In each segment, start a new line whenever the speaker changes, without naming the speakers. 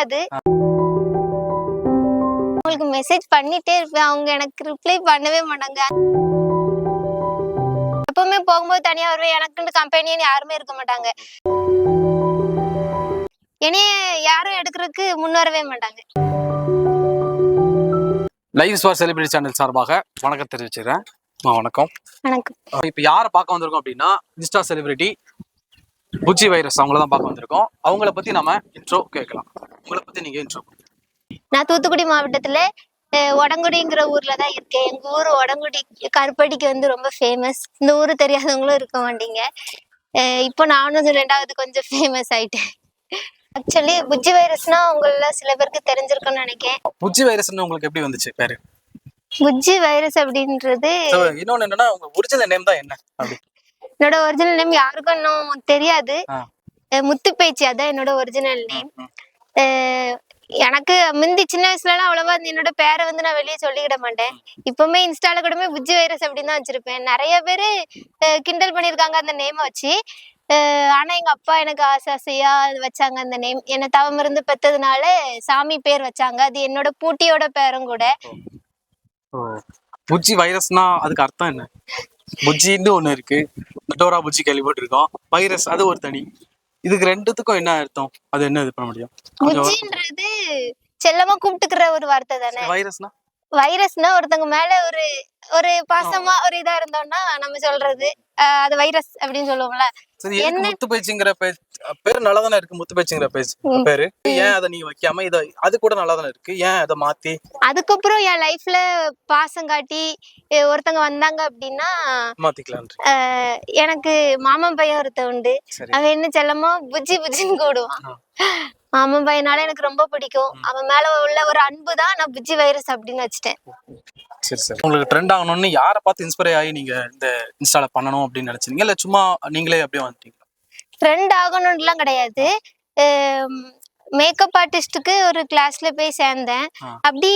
தெரியாது. உங்களுக்கு மெசேஜ் பண்ணிட்டே இருப்பேன். அவங்க எனக்கு ரிப்ளை பண்ணவே மாட்டாங்க. எப்பவுமே போகும்போது தனியா வருவேன். எனக்குன்னு கம்பெனின்னு யாருமே இருக்க மாட்டாங்க. என்னைய யாரும் எடுக்கிறதுக்கு முன் வரவே மாட்டாங்க.
லைவ் ஸ்பார் செலிபிரிட்டி சேனல் சார்பாக வணக்கம் தெரிவிச்சுக்கிறேன். வணக்கம்.
வணக்கம்.
இப்போ யாரை பார்க்க வந்திருக்கோம் அப்படின்னா இன்ஸ்டா செலிபிரிட்டி புஜி வைரஸ் அவங்கள தான் பார்க்க வந்திருக்கோம். அவங்கள பத்தி நம்ம இன்ட்ரோ கேட்கலாம். உங்களை பத்தி நீங்க இன்ட்ரோ
நான் தூத்துக்குடி மாவட்டத்துல அஹ், ஒடங்குடிங்கிற ஊர்ல தான் இருக்கேன். எங்க ஊர் ஒடங்குடி கருப்படிக்கு வந்து ரொம்ப ஃபேமஸ் இந்த ஊர் தெரியாதவங்களும் இருக்க மாட்டீங்க. இப்போ நானும் ரெண்டாவது கொஞ்சம் ஃபேமஸ் ஆயிட்டேன். ஆக்சுவலி புஜ்ஜி வைரஸ்னா உங்கள சில பேருக்கு தெரிஞ்சிருக்கும்னு நினைக்கிறேன்.
புஜி வைரஸ்னு உங்களுக்கு எப்படி வந்துச்சு பேரு?
புஜ்ஜி வைரஸ் அப்படின்றது
இன்னொன்னு என்னன்னா உங்க ஒரிஜினல் நேம் தான் என்ன? அப்படி.
என்னோட ஒரிஜினல் நேம் யாருக்கும் இன்னும் தெரியாது.
ஆ.
அஹ், முத்துப்பேச்சி அதான் என்னோட ஒரிஜினல் நேம் எனக்கு முந்தி சின்ன வயசுலலாம் அவ்வளவா என்னோட பேரை வந்து நான் வெளியே சொல்லிக்கிட மாட்டேன். இப்பவுமே இன்ஸ்டால கூடமே புஜ்ஜி வைரஸ் அப்படின்னு தான் வச்சிருப்பேன். நிறைய பேரு கிண்டல் பண்ணியிருக்காங்க அந்த நேமை வச்சு. ஆனா எங்க அப்பா எனக்கு ஆசை ஆசையா வச்சாங்க அந்த நேம் என்னை தவம் இருந்து பெத்ததுனால சாமி பேர் வச்சாங்க. அது என்னோட பூட்டியோட பேரும் கூட.
புஜி வைரஸ்னா அதுக்கு அர்த்தம் என்ன? புஜின்னு ஒண்ணு இருக்கு. மெட்டோரா புஜி கேள்விப்பட்டிருக்கோம். வைரஸ் அது ஒரு தனி. இதுக்கு ரெண்டுத்துக்கும் என்ன அர்த்தம்? அது என்ன இது பண்ண முடியும்?
புஜ்ஜின்றது செல்லமா கூப்பிட்டுக்கிற ஒரு வார்த்தை தானே?
வைரஸ்னா
வைரஸ்னா ஒருத்தவங்க மேல ஒரு ஒரு பாசமா ஒரு இதா இருந்தோம்னா நம்ம சொல்றது அது வைரஸ் அப்படின்னு சொல்லுவோம்ல. என்ன-
முத்து பேச்சுங்கிற பேர் நல்லா தானே இருக்கு முத்து பேச்சுங்கிற பேச்சு. பேரு. ஏன் அதை நீங்க வைக்காம இத அது கூட நல்லா தானே இருக்கு? ஏன் அதை மாத்தி?
அதுக்கப்புறம் என் லைஃப்ல பாசம் காட்டி அஹ், ஒருத்தங்க வந்தாங்க அப்படின்னா
மாத்திக்கலாம்
எனக்கு மாமன் பையன் ஒருத்தன் உண்டு. அவன் என்ன செல்லமோ புஜ்ஜி புஜ்ஜின்னு கூடுவான். மாமன் பையனால எனக்கு ரொம்ப பிடிக்கும். அவன் மேல உள்ள ஒரு அன்பு தான் நான் புஜ்ஜி வைரஸ் அப்படின்னு வச்சுட்டேன்.
சரி சரி. உங்களுக்கு ட்ரெண்ட் ஆகணும்னு யாரை பார்த்து இன்ஸ்பயர் ஆகி நீங்க இந்த இன்ஸ்டால பண்ணணும் அப்படின்னு நினைச்சீங்க? இல்ல சும்மா நீங்களே அப்படியே வந்துட்டீங்க?
ட்ரெண்ட் ஆகணும்லாம் கிடையாது. மேக்கப் ஆர்டிஸ்டுக்கு ஒரு கிளாஸ்ல போய் சேர்ந்தேன். அப்படி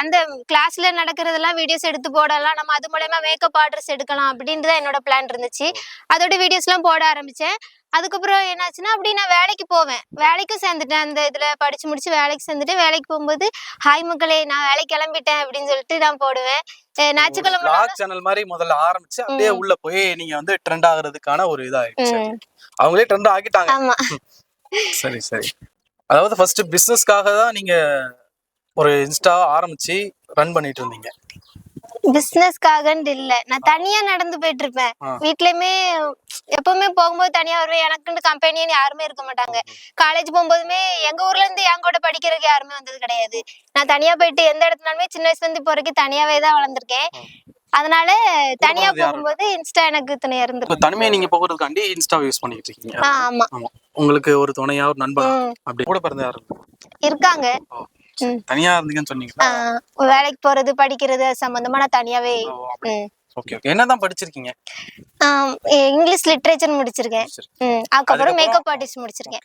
அந்த கிளாஸ்ல நடக்கிறதெல்லாம் வீடியோஸ் எடுத்து போடலாம். நம்ம அது மூலயமா மேக்கப் ஆர்டர்ஸ் எடுக்கலாம் அப்படின்ட்டு தான் என்னோட பிளான் இருந்துச்சு. அதோட வீடியோஸ்லாம் போட ஆரம்பிச்சேன். அதுக்கப்புறம் என்னாச்சுன்னா அப்படி நான் வேலைக்கு போவேன். வேலைக்கும் சேர்ந்துட்டேன். அந்த இதுல படிச்சு முடிச்சு வேலைக்கு சேர்ந்துட்டு வேலைக்கு போகும்போது ஹாய் மக்களே நான் வேலைக்கு கிளம்பிட்டேன் அப்படின்னு சொல்லிட்டு நான் போடுவேன். ஞாயிற்றுக்கிழமை
சேனல் மாதிரி முதல்ல ஆரம்பிச்சு அப்படியே உள்ள போய் நீங்க வந்து ட்ரெண்ட் ஆகுறதுக்கான ஒரு இதாயிடுச்சு. அவங்களே ட்ரெண்ட் ஆகிட்டாங்க
ஆமா.
சரி சரி. அதாவது ஃபர்ஸ்ட் பிசினஸ்க்காக தான் நீங்க ஒரு இன்ஸ்டா ஆரம்பிச்சு ரன் பண்ணிட்டு இருந்தீங்க.
பிசினஸ்க்காகன்ட்டு இல்ல. நான் தனியா நடந்து போயிட்டு இருப்பேன். வீட்லயுமே எப்பவுமே போகும்போது தனியா வருவேன். எனக்குன்னு கம்பெனின்னு யாருமே இருக்க மாட்டாங்க. காலேஜ் போகும்போதுமே எங்க ஊர்ல இருந்து என் கூட படிக்கிறதுக்கு யாருமே வந்தது கிடையாது. நான் தனியா போயிட்டு எந்த இடத்துனாலுமே சின்ன வயசுல இருந்து இப்போ வரைக்கும் தனியாவே தான் வளர்ந்துருக்கேன். அதனால தனியா
யாரு?
போகும்போது இன்ஸ்டா எனக்கு துணையா
இப்போ
இருந்திருக்கு.
தனிமையை நீங்க போகிறதுக்காண்டி இன்ஸ்டா யூஸ் பண்ணிட்டு இருக்கீங்க.
ஆமா.
உங்களுக்கு ஒரு துணையா ஒரு நண்பன்
ம்.
அப்படி கூட பிறந்த யாரும்
இருக்காங்க.
தனியா இருந்தீங்கன்னு சொன்னீங்களா?
ஆ, வேலைக்கு போறது படிக்கிறது சம்பந்தமா நான் தனியாவே.
ஓகே ஓகே என்னதான் படிச்சிருக்கீங்க?
இங்கிலீஷ் லிட்ரேச்சர் முடிச்சிருக்கேன். அதுக்கப்புறம் மேக்கப் ஆர்டிஸ்ட் முடிச்சிருக்கேன்.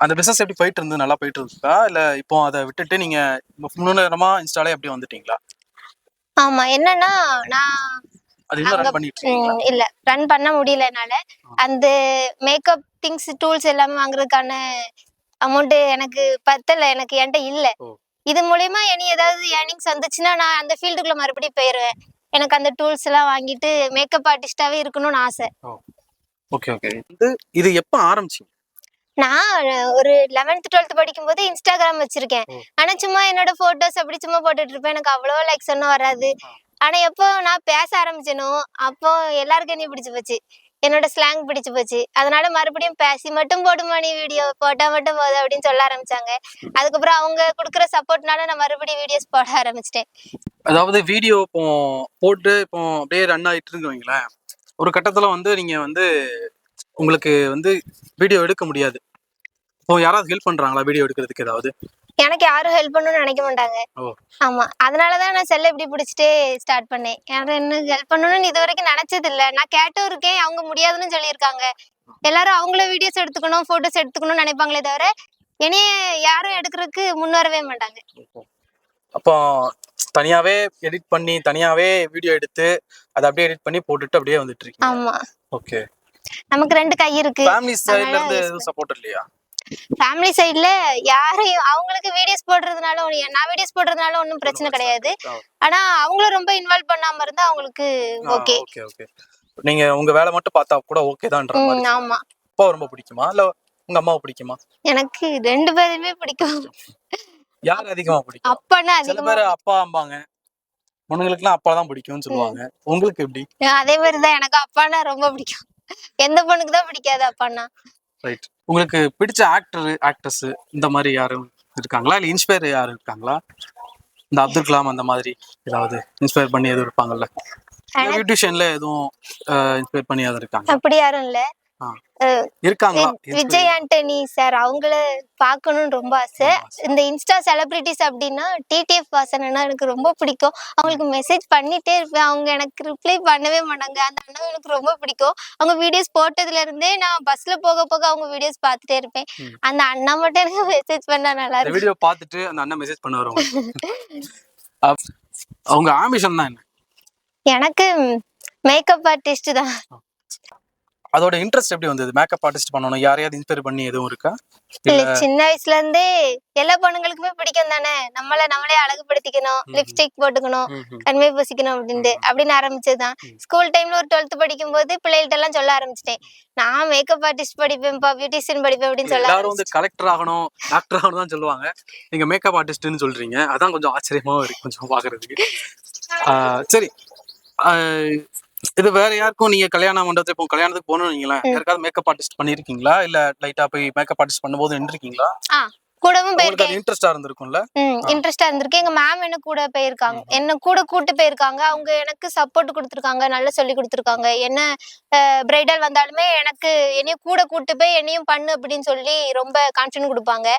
அந்த பிசினஸ் எப்படி போயிட்டு இருந்து நல்லா போயிட்டு இருக்கா இல்ல இப்போ அதை விட்டுட்டு நீங்க முன்னேறமா இன்ஸ்டாலே அப்படியே வந்துட்டீங்களா?
ஆமா என்னன்னா நான் இல்ல ரன் பண்ண முடியல என்னால. அந்த மேக்கப் திங்ஸ் டூல்ஸ் எல்லாமே வாங்குறதுக்கான அமௌண்ட் எனக்கு பத்தல எனக்கு என்கிட்ட இல்ல. இது மூலியமா இனி ஏதாவது ஏர்னிங்ஸ் வந்துச்சுன்னா நான் அந்த ஃபீல்டுக்குள்ள மறுபடியும் போயிருவேன். எனக்கு அந்த டூல்ஸ் எல்லாம் வாங்கிட்டு மேக்கப் ஆர்டிஸ்டாவே இருக்கணும்னு ஆசை.
Okay okay. வந்து இது எப்ப ஆரம்பிச்சீங்க?
நான் ஒரு லெவன்த் டுவெல்த் படிக்கும்போது இன்ஸ்டாகிராம் வச்சிருக்கேன். ஆனா சும்மா என்னோட போட்டோஸ் அப்படி சும்மா போட்டுட்டு இருப்பேன். எனக்கு அவ்வளோ லைக்ஸ் ஒன்றும் வராது. ஆனா எப்போ நான் பேச ஆரம்பிச்சேனோ அப்போ எல்லாருக்கும் என்னைய பிடிச்சு போச்சு. என்னோட ஸ்லாங் பிடிச்சு போச்சு. அதனால மறுபடியும் பேசி மட்டும் போடுமா நீ வீடியோ போட்டா மட்டும் போதும் அப்படின்னு சொல்ல ஆரம்பிச்சாங்க. அதுக்கப்புறம் அவங்க கொடுக்குற சப்போர்ட்னால நான் மறுபடியும் வீடியோஸ் போட ஆரம்பிச்சிட்டேன்.
அதாவது வீடியோ இப்போ போட்டு இப்போ அப்படியே ரன் ஆயிட்டு இருந்து வைங்களேன். ஒரு கட்டத்துல வந்து நீங்க வந்து உங்களுக்கு வந்து வீடியோ எடுக்க முடியாது. இப்போ யாராவது ஹெல்ப் பண்றாங்களா வீடியோ எடுக்கிறதுக்கு ஏதாவது?
எனக்கு யாரும் ஹெல்ப் பண்ணணும்னு நினைக்க மாட்டாங்க.
ஓ.
ஆமா. அதனாலதான் நான் செல்ல இப்படி பிடிச்சிட்டே ஸ்டார்ட் பண்ணேன். யாரும் என்ன ஹெல்ப் பண்ணணும்னு இது வரைக்கும் நினைச்சது இல்ல. நான் கேட்டும் இருக்கேன். அவங்க முடியாதுன்னு சொல்லியிருக்காங்க. எல்லாரும் அவங்கள வீடியோஸ் எடுத்துக்கணும் போட்டோஸ் எடுத்துக்கணும்னு நினைப்பாங்களே தவிர என்னைய யாரும் எடுக்கிறதுக்கு முன் வரவே மாட்டாங்க.
அப்போ தனியாவே எடிட் பண்ணி தனியாவே வீடியோ எடுத்து அதை அப்படியே எடிட் பண்ணி போட்டுட்டு அப்படியே வந்துட்டு இருக்கீங்க.
ஆமா.
ஓகே
நமக்கு ரெண்டு கை இருக்கு.
ஃபேமிலி சைடுல
அதனால
இருந்து
use
எதுவும் சப்போர்ட் இல்லையா?
ஃபேமிலி சைடுல யாரையும் அவங்களுக்கு வீடியோஸ் போடுறதுனால நான் வீடியோஸ் போடுறதுனால ஒன்றும் பிரச்சனை கிடையாது. ஆனா அவங்களும் ரொம்ப இன்வால்வ் பண்ணாம இருந்தா அவங்களுக்கு ஓகே
நீங்க உங்க வேலை மட்டும் பார்த்தா கூட ஓகே மாதிரி
ஆமா.
அப்பா ரொம்ப பிடிக்குமா? இல்ல உங்க அம்மாவை பிடிக்குமா?
எனக்கு ரெண்டு பேருமே பிடிக்கும்.
யார் அதிகமா பிடிக்கும்?
அப்பன்னா
சில பேர் அப்பா அம்பாங்க பொண்ணுங்களுக்குலாம் அப்பா தான் பிடிக்கும்னு சொல்லுவாங்க. உங்களுக்கு எப்படி?
அதே மாதிரிதான் எனக்கு அப்பான்னா ரொம்ப பிடிக்கும். எந்த பொண்ணுக்கு தான் பிடிக்காது அப்பான்னா?
ரைட் உங்களுக்கு பிடிச்ச ஆக்டர் ஆக்ட்ரஸ் இந்த மாதிரி யாரும் இருக்காங்களா? இல்ல இன்ஸ்பயர் யாரும் இருக்காங்களா? இந்த அப்துல் கலாம் அந்த மாதிரி ஏதாவது இன்ஸ்பயர் பண்ணி எதுவும் இருப்பாங்கல்ல? பியூட்டிஷியன்ல எதுவும் இன்ஸ்பயர் பண்ணி எதுவும் இருக்காங்க
அப்படி யாரும் இல்ல. விஜய் ஆண்டனி சார் அவங்கள பார்க்கணும்னு ரொம்ப ஆசை. இந்த இன்ஸ்டா செலிபிரிட்டிஸ் அப்படின்னா டிடிஎஃப் வாசனா எனக்கு ரொம்ப பிடிக்கும். அவங்களுக்கு மெசேஜ் பண்ணிட்டே இருப்பேன். அவங்க எனக்கு ரிப்ளை பண்ணவே மாட்டாங்க. அந்த அண்ணா எனக்கு ரொம்ப பிடிக்கும். அவங்க வீடியோஸ் போட்டதுல இருந்தே நான் பஸ்ல போக போக அவங்க வீடியோஸ் பார்த்துட்டே இருப்பேன். அந்த அண்ணா மட்டும் எனக்கு மெசேஜ் பண்ணா நல்லா
இந்த
இருக்கும்.
வீடியோ பார்த்துட்டு அந்த அண்ணன் மெசேஜ் பண்ண வருவாங்க அப்- அவங்க ஆம்பிஷன் தான் என்ன?
எனக்கு மேக்கப் ஆர்டிஸ்ட் தான்.
அதோட இன்ட்ரெஸ்ட் எப்படி வந்தது? மேக்கப் ஆர்டிஸ்ட் பண்ணணும் யாரையாவது இன்ஸ்பயர் பண்ணி எதுவும் இருக்கா?
இல்ல சின்ன வயசுல இருந்தே எல்லா பொண்ணுங்களுக்குமே பிடிக்கும் தானே? நம்மள நம்மளே அழகுபடுத்திக்கணும். லிப்ஸ்டிக் போட்டுக்கணும். கண்மை பூசிக்கணும் அப்படின்ட்டு அப்படின்னு ஆரம்பிச்சதுதான். ஸ்கூல் டைம்ல ஒரு டுவெல்த் படிக்கும் போது பிள்ளைகள்ட்ட எல்லாம் சொல்ல ஆரம்பிச்சிட்டேன். நான் மேக்கப் ஆர்டிஸ்ட் படிப்பேன்ப்பா பியூட்டிஷியன் படிப்பேன் அப்படின்னு சொல்ல
எல்லாரும் வந்து கலெக்டர் ஆகணும் டாக்டர் ஆகணும் தான் சொல்லுவாங்க. நீங்க மேக்கப் ஆர்டிஸ்ட்னு சொல்றீங்க. அதான் கொஞ்சம் ஆச்சரியமாவும் இருக்கு கொஞ்சம் பாக்குறதுக்கு. சரி. இது வேற யாருக்கும் நீங்க கல்யாண மண்டபத்துல இப்போ கல்யாணத்துக்கு போகணும்னு வைங்களேன்.
ம்.
யாருக்காவது மேக்கப் ஆர்டிஸ்ட் பண்ணிருக்கீங்களா? இல்ல லைட்டா போய் மேக்கப் ஆர்டிஸ்ட் பண்ணும்போது நின்றுருக்கீங்களா?
கூடவும் போயிருக்கேன்.
இன்ட்ரெஸ்டா இருந்திருக்கும்ல?
இன்ட்ரெஸ்டா இருந்திருக்கு. எங்க மேம் என்ன கூட போயிருக்காங்க. என்ன கூட கூட்டு போயிருக்காங்க. அவங்க எனக்கு சப்போர்ட் கொடுத்துருக்காங்க. நல்லா சொல்லி கொடுத்துருக்காங்க. என்ன பிரைடல் வந்தாலுமே எனக்கு என்னையும் கூட கூட்டு போய் என்னையும் பண்ணு அப்படின்னு சொல்லி ரொம்ப கான்ஃபிடன்ட் கொடுப்பாங்க.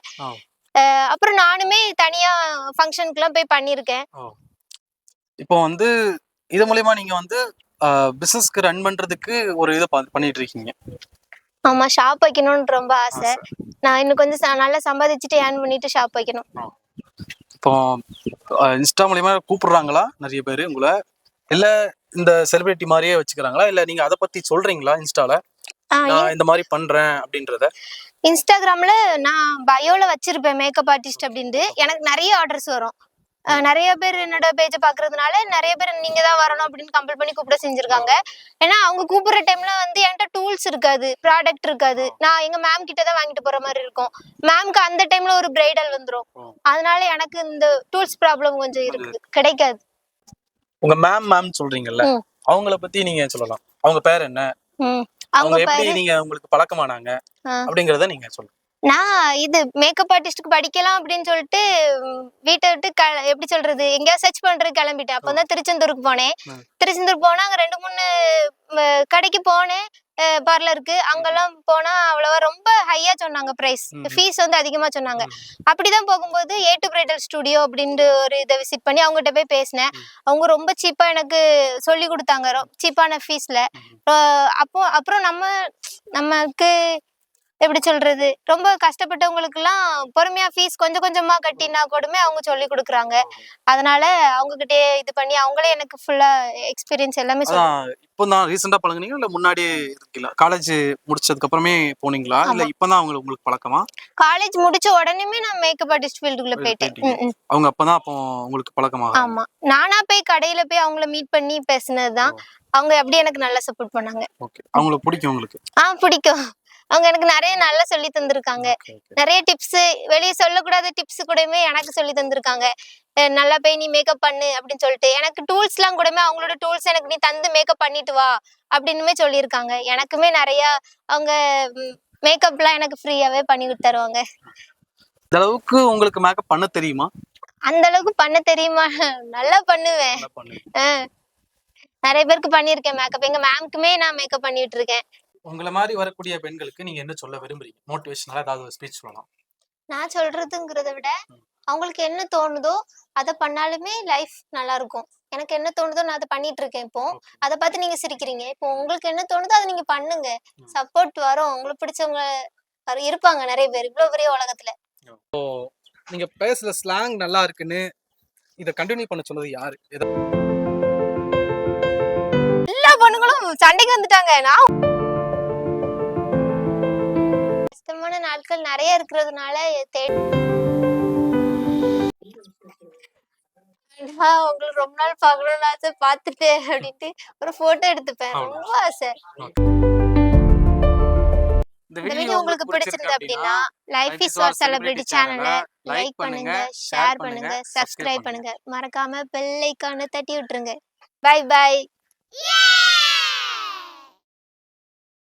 அப்புறம் நானுமே தனியா ஃபங்க்ஷனுக்குலாம் போய் பண்ணியிருக்கேன்
இப்போ வந்து இது மூலியமா நீங்க வந்து பிசினஸ்க்கு ரன் பண்றதுக்கு ஒரு இதை பண்ணிட்டு இருக்கீங்க
ஆமா ஷாப் வைக்கணும்னு ரொம்ப ஆசை. நான் இன்னும் கொஞ்சம் நல்லா சம்பாதிச்சுட்டு ஏர்ன் பண்ணிட்டு ஷாப் வைக்கணும்.
இப்போ இன்ஸ்டா மூலியமா கூப்பிடுறாங்களா நிறைய பேர் உங்களை? இல்ல இந்த செலிபிரிட்டி மாதிரியே வச்சுக்கிறாங்களா? இல்ல நீங்க அதை பத்தி சொல்றீங்களா இன்ஸ்டால நான் இந்த மாதிரி பண்றேன் அப்படின்றத.
இன்ஸ்டாகிராம்ல நான் பயோல வச்சிருப்பேன் மேக்கப் ஆர்டிஸ்ட் அப்படின்ட்டு. எனக்கு நிறைய ஆர்டர்ஸ் வரும். நிறைய பேர் என்னோட பேஜை பாக்குறதுனால நிறைய பேர் நீங்க தான் வரணும் அப்படின்னு கம்பல் பண்ணி கூப்பிட செஞ்சிருக்காங்க. ஏன்னா அவங்க கூப்பிடுற டைம்ல வந்து என்கிட்ட டூல்ஸ் இருக்காது ப்ராடக்ட் இருக்காது. நான் எங்க மேம் கிட்ட தான் வாங்கிட்டு போற மாதிரி இருக்கும். மேம்க்கு அந்த டைம்ல ஒரு பிரைடல் வந்துரும். அதனால எனக்கு இந்த டூல்ஸ் ப்ராப்ளம் கொஞ்சம் இருக்குது கிடைக்காது.
உங்க மேம் மேம் சொல்றீங்கல்ல. அவங்கள பத்தி நீங்க சொல்லலாம். அவங்க பேர் என்ன. அவங்க எப்படி நீங்க உங்களுக்கு பழக்கமானாங்க. அப்படிங்கறத நீங்க சொல்லுங்க.
நான் இது மேக்கப் ஆர்டிஸ்ட்க்கு படிக்கலாம் அப்படின்னு சொல்லிட்டு வீட்டை விட்டு க எப்படி சொல்றது எங்கேயா சர்ச் பண்றதுக்கு கிளம்பிட்டேன். அப்போ தான் திருச்செந்தூருக்கு போனேன். திருச்செந்தூர் போனா அங்க ரெண்டு மூணு கடைக்கு போனேன். பார்லருக்கு அங்கெல்லாம் போனா அவ்வளவா ரொம்ப ஹையா சொன்னாங்க பிரைஸ். ஃபீஸ் வந்து அதிகமா சொன்னாங்க.
ம்.
அப்படிதான் போகும்போது ஏ டு பிரைடல் ஸ்டுடியோ அப்படின்ட்டு ஒரு இதை விசிட் பண்ணி அவங்ககிட்ட போய் பேசினேன். அவங்க ரொம்ப சீப்பா எனக்கு சொல்லி கொடுத்தாங்க. சீப்பான ஃபீஸ்ல அப்போ அப்புறம் நம்ம நமக்கு எப்படி சொல்றது? ரொம்ப கஷ்டப்பட்டவங்களுக்குலாம் பொறுமையா ஃபீஸ் கொஞ்சம் கொஞ்சமா கட்டினா கூடமே அவங்க சொல்லி கொடுக்குறாங்க. அதனால அவங்க கிட்டே இது பண்ணி அவங்களே எனக்கு ஃபுல்லா எக்ஸ்பீரியன்ஸ் எல்லாமே
இப்போ தான் ரீசெண்டா பழகுனீங்க இல்ல இருக்கீங்களா? காலேஜ் முடிச்சதுக்கு அப்புறமே போனீங்களா? இல்ல இப்பதான் அவங்க உங்களுக்கு பழக்கமா?
காலேஜ் முடிச்ச உடனேமே நான் மேக்கப் ஆர்டிஸ்ட் ஃபீல்டுக்குள்ள போயிட்டேன்.
அவங்க அப்பதான் அப்போ உங்களுக்கு பழக்கமா
ஆமா. நானா போய் கடையில போய் அவங்கள மீட் பண்ணி பேசினதுதான். அவங்க அப்படியே எனக்கு நல்லா சப்போர்ட் பண்ணாங்க.
ஓகே. அவங்களுக்கு பிடிக்கும் உங்களுக்கு?
ஆ பிடிக்கும். அவங்க எனக்கு நிறைய நல்லா சொல்லி தந்திருக்காங்க. நிறைய டிப்ஸ் வெளியே சொல்லக்கூடாத டிப்ஸ் கூடமே எனக்கு சொல்லி தந்திருக்காங்க. நல்லா போய் நீ மேக்கப் பண்ணு அப்படின்னு சொல்லிட்டு. எனக்கு டூல்ஸ் எல்லாம் கூடமே அவங்களோட டூல்ஸ் எனக்கு நீ தந்து மேக்கப் பண்ணிட்டு வா அப்படின்னுமே சொல்லியிருக்காங்க. எனக்குமே நிறைய அவங்க மேக்கப்லாம் எனக்கு ஃப்ரீயாவே பண்ணி தருவாங்க.
இந்த அளவுக்கு உங்களுக்கு மேக்கப் பண்ண தெரியுமா?
அந்த அளவுக்கு பண்ண தெரியுமா? நல்லா பண்ணுவேன். நிறைய பேருக்கு பண்ணியிருக்கேன் மேக்கப் எங்க மேம்க்குமே நான் மேக்கப் பண்ணிட்டு இருக்கேன்.
உங்களை மாதிரி வரக்கூடிய பெண்களுக்கு நீங்க என்ன சொல்ல விரும்புறீங்க? மோட்டிவேஷனலா ஏதாவது ஸ்பீச் சொல்லலாம்.
நான் சொல்றதுங்கிறத விட. அவங்களுக்கு என்ன தோணுதோ அதை பண்ணாலுமே லைஃப் நல்லா இருக்கும் எனக்கு என்ன தோணுதோ நான் அதை பண்ணிட்டு இருக்கேன் இப்போ. அதை பார்த்து நீங்க சிரிக்கிறீங்க. இப்போ உங்களுக்கு என்ன தோணுதோ அதை நீங்க பண்ணுங்க. சப்போர்ட் வரும். உங்களுக்கு பிடிச்சவங்க இருப்பாங்க நிறைய பேர். இவ்வளவு பெரிய உலகத்துல.
நீங்க பேசுற ஸ்லாங் நல்லா இருக்குன்னு இத கண்டினியூ பண்ண சொன்னது யாரு?
எல்லா பொண்ணுங்களும் சண்டைக்கு வந்துட்டாங்க. நான் நாட்கள் நிறைய இருக்கிறதுனால உங்களுக்கு ரொம்ப நாள் பார்க்கணும்னு ஆசை பார்த்துட்டு அப்படின்ட்டு ஒரு போட்டோ எடுத்துப்பேன். ரொம்ப ஆசை.
இந்த
வீடியோ உங்களுக்கு பிடிச்சிருந்து அப்படின்னா லைஃப் இஸ்
our
செலிபிரிட்டி சேனலை லைக் பண்ணுங்க ஷேர் பண்ணுங்க சப்ஸ்கிரைப் பண்ணுங்க. மறக்காம பெல் ஐக்கான தட்டி விட்டுருங்க. By by